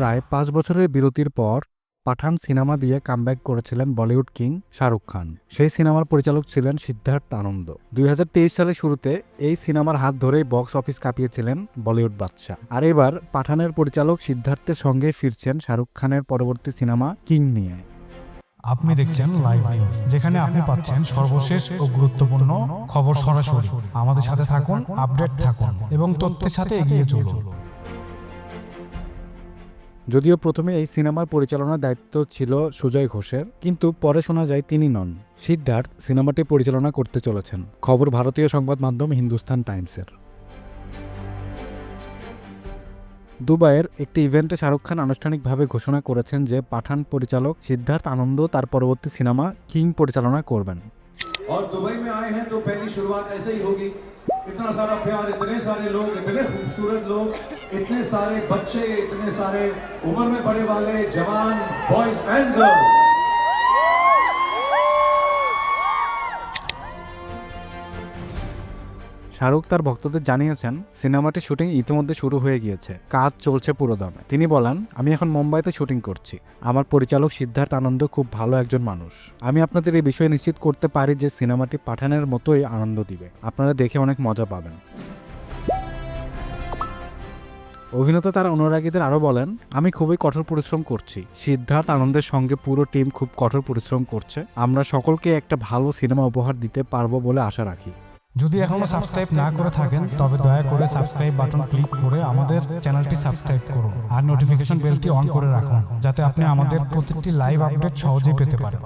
প্রায় পাঁচ বছরের বিরতির পর পাঠান সিনেমা দিয়ে কামব্যাক করেছিলেন বলিউড কিং শাহরুখ খান। সেই সিনেমার পরিচালক ছিলেন সিদ্ধার্থ আনন্দ। দুই সালের শুরুতে এই সিনেমার হাত ধরেই বক্স অফিস কাঁপিয়েছিলেন বলিউড বাদশাহ। আর এবার পাঠানের পরিচালক সিদ্ধার্থের সঙ্গে ফিরছেন শাহরুখ খানের পরবর্তী সিনেমা কিং নিয়ে। আপনি দেখছেন লাইভ নিউজ, যেখানে আপনি পাচ্ছেন সর্বশেষ ও গুরুত্বপূর্ণ খবর সরাসরি। আমাদের সাথে থাকুন, আপডেট থাকুন এবং তথ্যের সাথে এগিয়ে চলুন। যদিও প্রথমে এই সিনেমার পরিচালনার দায়িত্ব ছিল সুজয় ঘোষের কিন্তু পরে শোনা যায় তিনি নন সিদ্ধার্থ সিনেমাটি পরিচালনা করতে চলেছেন খবর ভারতীয় সংবাদ মাধ্যম হিন্দুস্তান টাইমসের দুবাইয়ের একটি ইভেন্টে শাহরুখ খান আনুষ্ঠানিকভাবে ঘোষণা করেছেন যে পাঠান পরিচালক সিদ্ধার্থ আনন্দ তার পরবর্তী সিনেমা কিং পরিচালনা করবেন और दुबई में आए हैं तो पहली शुरुआत ऐसे ही होगी इतना सारा प्यार, इतने सारे लोग, इतने खूबसूरत लोग, इतने सारे बच्चे, इतने सारे उम्र में बड़े वाले जवान बॉयज़ एंड गर्ल्स শাহরুখ তার ভক্তদের জানিয়েছেন সিনেমাটির শুটিং ইতিমধ্যে শুরু হয়ে গিয়েছে। কাজ চলছে পুরো পুরোদমে। তিনি বলেন, আমি এখন মুম্বাইতে শুটিং করছি। আমার পরিচালক সিদ্ধার্থ আনন্দ খুব ভালো একজন মানুষ। আমি আপনাদের এই বিষয়ে নিশ্চিত করতে পারি যে সিনেমাটি পাঠানের মতোই আনন্দ দিবে। আপনারা দেখে অনেক মজা পাবেন। অভিনেতা তার অনুরাগীদের আরও বলেন, আমি খুবই কঠোর পরিশ্রম করছি। সিদ্ধার্থ আনন্দের সঙ্গে পুরো টিম খুব কঠোর পরিশ্রম করছে। আমরা সকলকে একটা ভালো সিনেমা উপহার দিতে পারব বলে আশা রাখি। যদি এখনও সাবস্ক্রাইব না করে থাকেন, তবে দয়া করে সাবস্ক্রাইব বাটন ক্লিক করে আমাদের চ্যানেলটি সাবস্ক্রাইব করুন আর নোটিফিকেশন বেলটি অন করে রাখুন, যাতে আপনি আমাদের প্রতিটি লাইভ আপডেট সহজেই পেতে পারেন।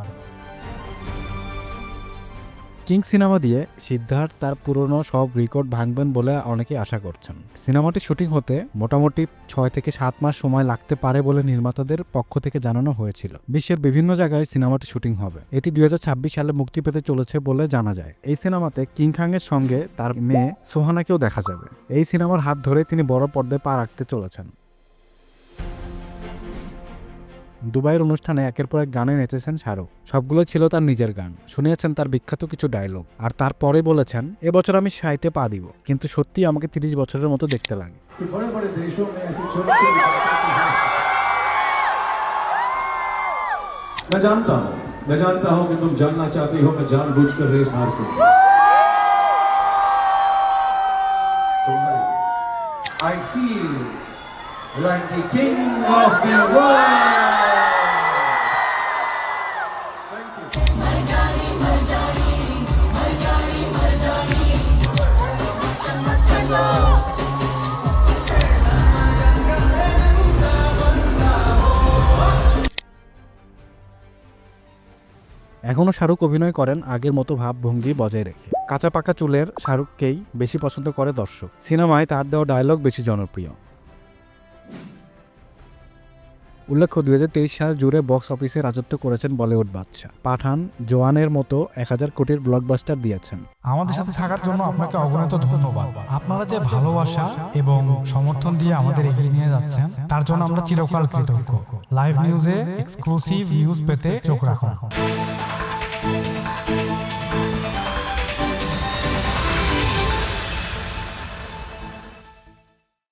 কিং সিনেমা দিয়ে সিদ্ধার্থ তার পুরনো সব রেকর্ড ভাঙবেন বলে অনেকে আশা করছেন। সিনেমাটি শুটিং হতে মোটামুটি ছয় থেকে সাত মাস সময় লাগতে পারে বলে নির্মাতাদের পক্ষ থেকে জানানো হয়েছিল। বিশ্বের বিভিন্ন জায়গায় সিনেমাটি শুটিং হবে। এটি দুই হাজার ছাব্বিশ সালে মুক্তি পেতে চলেছে বলে জানা যায়। এই সিনেমাতে কিং খাংয়ের সঙ্গে তার মেয়ে সোহানাকেও দেখা যাবে। এই সিনেমার হাত ধরে তিনি বড় পর্দায় পা রাখতে চলেছেন। দুবাইয়ের অনুষ্ঠানে একের পর এক গানে নেচেছেন শাহরুখ সবগুলো ছিল তার নিজের গান শুনিয়েছেন তার বিখ্যাত কিছু ডায়লগ আর তারপরে বলেছেন এবছর আমি সাইতে পা দিব কিন্তু সত্যি আমাকে তিরিশ বছরের মতো দেখতে লাগে कि बड़े बड़े देशों में ऐसी छोटी छोटी बातें की हैं। मैं जानता हूं मैं जानता हूं कि तुम जानना चाहती हो मैं जानबूझकर रेस हार क्यों I feel like the king of the world এখনও শাহরুখ অভিনয় করেন আগের মতো ভাবভঙ্গি বজায় রেখে। কাঁচা পাকা চুলের শাহরুখকেই বেশি পছন্দ করে দর্শক। সিনেমায় তার দেওয়া ডায়লগ বেশি জনপ্রিয়। উল্লেখ্য, দুই সাল জুড়ে বক্স অফিসে রাজত্ব করেছেন বলিউড বাদশা পাঠান জোয়ানের মতো এক হাজার কোটির ব্লকবাস্টার দিয়েছেন। আমাদের সাথে থাকার জন্য আপনাকে অগণিত ধন্যবাদ। আপনারা যে ভালোবাসা এবং সমর্থন দিয়ে আমাদের এগিয়ে নিয়ে যাচ্ছেন, তার জন্য আমরা চিরকাল কৃতজ্ঞ। লাইভ নিউজে এক্সক্লুসিভ নিউজ পেতে চোখ রাখুন।